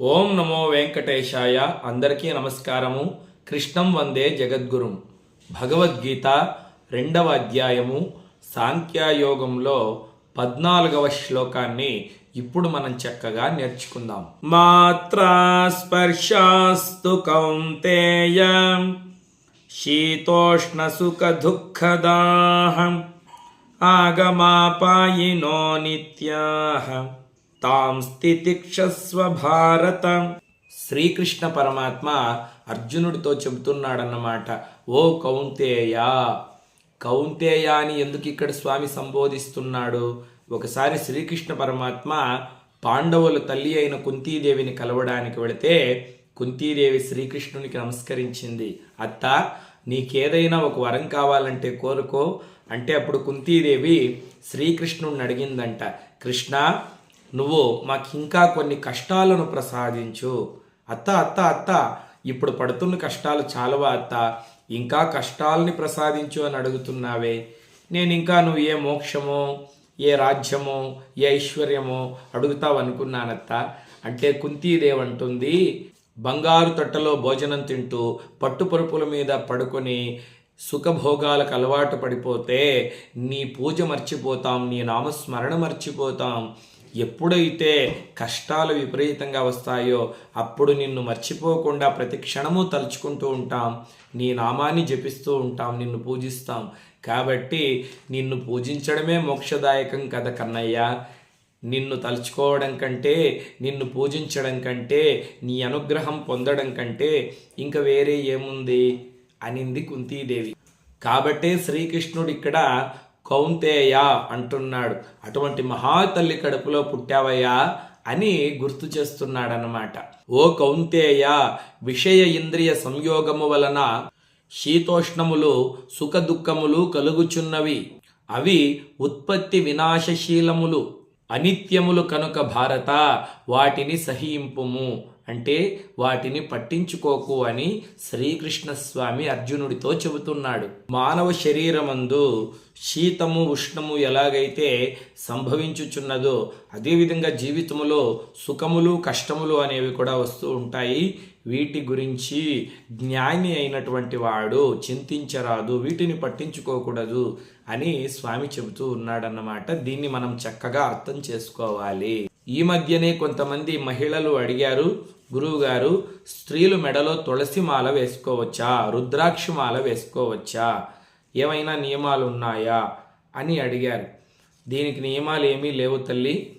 ఓం నమో వెంకటేశాయ. అందరికీ నమస్కారము. కృష్ణం వందే జగద్గురుం. భగవద్గీత రెండవ అధ్యాయము. సాంఖ్యాయోగంలో పద్నాలుగవ శ్లోకాన్ని ఇప్పుడు మనం చక్కగా నేర్చుకుందాం. మాత్రా స్పర్శాస్తు కౌంతేయ. శీతోష్ణ సుఖ దుఃఖదాహం ఆగమాపాయినో నిత్యాహ. తాం స్థితిక్షస్వ భారత. శ్రీకృష్ణ పరమాత్మ అర్జునుడితో చెబుతున్నాడన్నమాట ఓ కౌంతేయ కౌంతేయ అని ఎందుకు ఇక్కడ స్వామి సంబోధిస్తున్నాడు? ఒకసారి శ్రీకృష్ణ పరమాత్మ పాండవుల తల్లి అయిన కుంతీదేవిని కలవడానికి వెళితే కుంతీదేవి శ్రీకృష్ణునికి నమస్కరించింది. అత్త నీకేదైనా ఒక వరం కావాలంటే కోరుకో. అంటే అప్పుడు కుంతీదేవి శ్రీకృష్ణుడిని అడిగిందంట కృష్ణ నువ్వు మాకు ఇంకా కొన్ని కష్టాలను ప్రసాదించు. అత్త అత్త అత్త ఇప్పుడు పడుతున్న కష్టాలు చాలవా అత్త? ఇంకా కష్టాలని ప్రసాదించు అని అడుగుతున్నావే. నేను ఇంకా నువ్వు ఏ మోక్షమో ఏ రాజ్యమో ఏ ఐశ్వర్యమో అడుగుతావు అనుకున్నానత్త అంటే కుంతీదేవంటుంది బంగారు తట్టలో భోజనం తింటూ పట్టుపరుపుల మీద పడుకొని సుఖభోగాలకు అలవాటు పడిపోతే నీ పూజ మర్చిపోతాం నీ నామస్మరణ మర్చిపోతాం. ఎప్పుడైతే కష్టాలు విపరీతంగా వస్తాయో అప్పుడు నిన్ను మర్చిపోకుండా ప్రతి క్షణము తలుచుకుంటూ ఉంటాం. నీ నామాన్ని జపిస్తూ ఉంటాం నిన్ను పూజిస్తాం. కాబట్టి నిన్ను పూజించడమే మోక్షదాయకం కదా కన్నయ్య. నిన్ను తలుచుకోవడం కంటే నిన్ను పూజించడం కంటే నీ అనుగ్రహం పొందడం కంటే ఇంకా వేరే ఏముంది? అనింది కుంతీదేవి. కాబట్టే శ్రీకృష్ణుడు ఇక్కడ కౌంతేయ అంటున్నాడు. అటువంటి మహాతల్లి కడుపులో పుట్టావయ్యా అని గుర్తు చేస్తున్నాడనమాట ఓ కౌంతేయ విషయ ఇంద్రియ సంయోగము వలన శీతోష్ణములు సుఖ దుఃఖములు కలుగుచున్నవి. అవి ఉత్పత్తి వినాశశీలములు. అనిత్యములు కనుక భారత వాటిని సహింపుము. అంటే వాటిని పట్టించుకోకు అని శ్రీకృష్ణ స్వామి అర్జునుడితో చెబుతున్నాడు. మానవ శరీరమందు శీతము ఉష్ణము ఎలాగైతే సంభవించుచున్నదో అదేవిధంగా జీవితములో సుఖములు కష్టములు అనేవి కూడా వస్తూ ఉంటాయి. వీటి గురించి జ్ఞాని అయినటువంటి వాడు చింతించరాదు వీటిని పట్టించుకోకూడదు. అని స్వామి చెబుతూ ఉన్నాడన్నమాట. దీన్ని మనం చక్కగా అర్థం చేసుకోవాలి. ఈ మధ్యనే కొంతమంది మహిళలు అడిగారు గురువుగారు స్త్రీలు మెడలో తులసి మాల వేసుకోవచ్చా? రుద్రాక్ష మాల వేసుకోవచ్చా? ఏమైనా నియమాలు ఉన్నాయా అని అడిగారు. దీనికి నియమాలు ఏమీ లేవు తల్లి.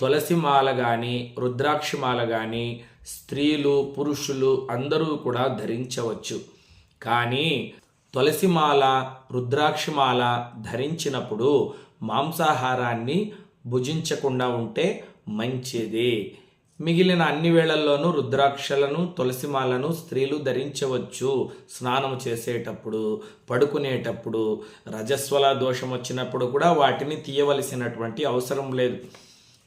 తులసి మాల కానీ రుద్రాక్ష మాల కానీ స్త్రీలు పురుషులు అందరూ కూడా ధరించవచ్చు. కానీ తులసిమాల రుద్రాక్షమాల ధరించినప్పుడు మాంసాహారాన్ని భుజించకుండా ఉంటే మంచిది. మిగిలిన అన్ని వేళల్లోనూ రుద్రాక్షలను తులసిమాలను స్త్రీలు ధరించవచ్చు స్నానం చేసేటప్పుడు పడుకునేటప్పుడు రజస్వల దోషం వచ్చినప్పుడు కూడా వాటిని తీయవలసినటువంటి అవసరం లేదు.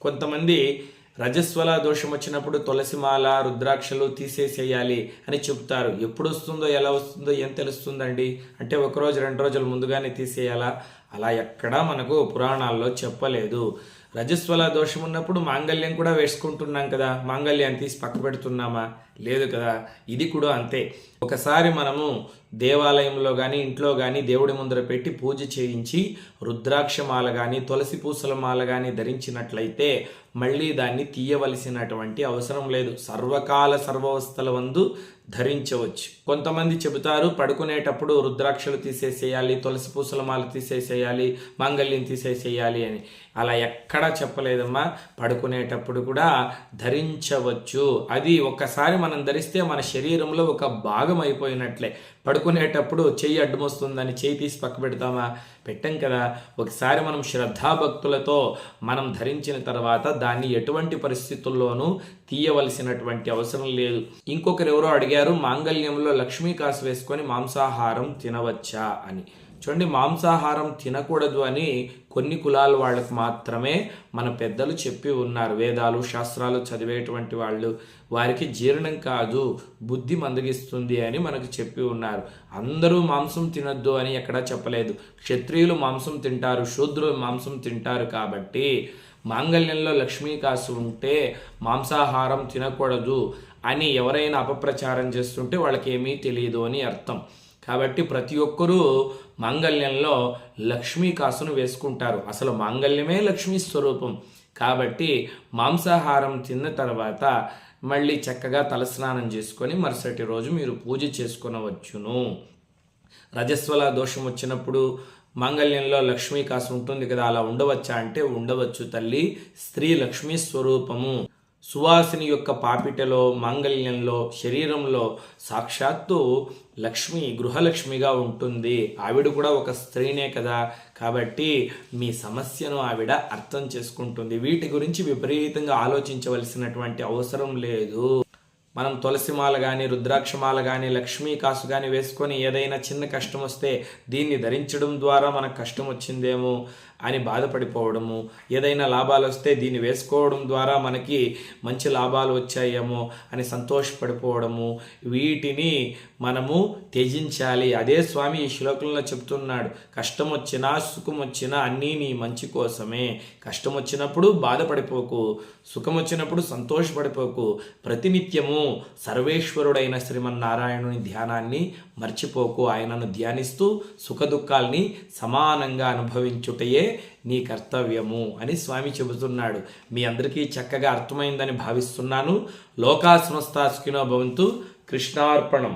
కొంతమంది రజస్వల దోషం వచ్చినప్పుడు తులసిమాల రుద్రాక్షలు తీసేసేయాలి అని చెప్తారు ఎప్పుడు వస్తుందో ఎలా వస్తుందో ఏం తెలుస్తుందండి? అంటే ఒకరోజు రెండు రోజుల ముందుగానే తీసేయాలా? అలా ఎక్కడా మనకు పురాణాల్లో చెప్పలేదు. రజస్వల దోషం ఉన్నప్పుడు మాంగళ్యం కూడా వేసుకుంటున్నాం కదా? మాంగళ్యాన్ని తీసి పక్క పెడుతున్నామా? లేదు కదా? ఇది కూడా అంతే. ఒకసారి మనము దేవాలయంలో కానీ ఇంట్లో కానీ దేవుడి ముందర పెట్టి పూజ చేయించి రుద్రాక్షమాల కానీ తులసి పూసల మాల కానీ ధరించినట్లయితే మళ్ళీ దాన్ని తీయవలసినటువంటి అవసరం లేదు. సర్వకాల సర్వవస్థల వందు ధరించవచ్చు. కొంతమంది చెబుతారు పడుకునేటప్పుడు రుద్రాక్షలు తీసేసేయాలి తులసి పూసల మాల తీసేసేయాలి మాంగళ్యం తీసేసేయాలి అని. అలా ఎక్కడా చెప్పలేదమ్మా. పడుకునేటప్పుడు కూడా ధరించవచ్చు. అది ఒక్కసారి మనం ధరిస్తే మన శరీరంలో ఒక భాగం అయిపోయినట్లే. పడుకునేటప్పుడు చెయ్యి అడ్డమొస్తుందని చేయి తీసి పక్క పెడతామా? పెట్టాం కదా. ఒకసారి మనం శ్రద్ధాభక్తులతో మనం ధరించిన తర్వాత దాన్ని ఎటువంటి పరిస్థితుల్లోనూ తీయవలసినటువంటి అవసరం లేదు. ఇంకొకరు ఎవరో అడిగారు మాంగళ్యంలో లక్ష్మీ కాసు వేసుకొని మాంసాహారం తినవచ్చా? అని. చూడండి మాంసాహారం తినకూడదు అని కొన్ని కులాల వాళ్ళకు మాత్రమే మన పెద్దలు చెప్పి ఉన్నారు. వేదాలు శాస్త్రాలు చదివేటువంటి వాళ్ళు. వారికి జీర్ణం కాదు బుద్ధి మందగిస్తుంది అని మనకు చెప్పి ఉన్నారు. అందరూ మాంసం తినొద్దు అని ఎక్కడా చెప్పలేదు. క్షత్రియులు మాంసం తింటారు శూద్రులు మాంసం తింటారు కాబట్టి మాంగళ్యంలో లక్ష్మీ కాసు ఉంటే మాంసాహారం తినకూడదు అని ఎవరైనా అపప్రచారం చేస్తుంటే వాళ్ళకి ఏమీ తెలియదు అని అర్థం. కాబట్టి ప్రతి ఒక్కరూ మాంగళ్యంలో లక్ష్మీ కాసును వేసుకుంటారు. అసలు మాంగళ్యమే లక్ష్మీ స్వరూపం. కాబట్టి మాంసాహారం తిన్న తర్వాత మళ్ళీ చక్కగా తలస్నానం చేసుకొని మరుసటి రోజు మీరు పూజ చేసుకునవచ్చును. రజస్వల దోషం వచ్చినప్పుడు మాంగళ్యంలో లక్ష్మీ కాసు ఉంటుంది కదా అలా ఉండవచ్చా అంటే ఉండవచ్చు తల్లి. స్త్రీ లక్ష్మీ స్వరూపము. సువాసిని యొక్క పాపిటలో మాంగళ్యంలో శరీరంలో సాక్షాత్తు లక్ష్మి గృహలక్ష్మిగా ఉంటుంది. ఆవిడ కూడా ఒక స్త్రీనే కదా. కాబట్టి మీ సమస్యను ఆవిడ అర్థం చేసుకుంటుంది. వీటి గురించి విపరీతంగా ఆలోచించవలసినటువంటి అవసరం లేదు. మనం తులసిమాల కానీ రుద్రాక్షమాల కానీ లక్ష్మీ కాసు కానీ వేసుకొని ఏదైనా చిన్న కష్టం వస్తే దీన్ని ధరించడం ద్వారా మనకు కష్టం వచ్చిందేమో? అని బాధపడిపోవడము. ఏదైనా లాభాలు వస్తే దీన్ని వేసుకోవడం ద్వారా మనకి మంచి లాభాలు వచ్చాయేమో అని సంతోషపడిపోవడము. వీటిని మనము త్యజించాలి. అదే స్వామి ఈ శ్లోకంలో చెప్తున్నాడు. కష్టం వచ్చినా సుఖం వచ్చినా అన్నీ నీ మంచి కోసమే. కష్టం వచ్చినప్పుడు బాధపడిపోకు. సుఖం వచ్చినప్పుడు సంతోషపడిపోకు. ప్రతినిత్యము సర్వేశ్వరుడైన శ్రీమన్నారాయణుని ధ్యానాన్ని మర్చిపోకు. ఆయనను ధ్యానిస్తూ సుఖదుఖాల్ని సమానంగా అనుభవించుటయే నీ కర్తవ్యము అని స్వామి చెబుతున్నాడు. మీ అందరికీ చక్కగా అర్థమైందని భావిస్తున్నాను. లోకా సమస్త భవంతు కృష్ణార్పణం.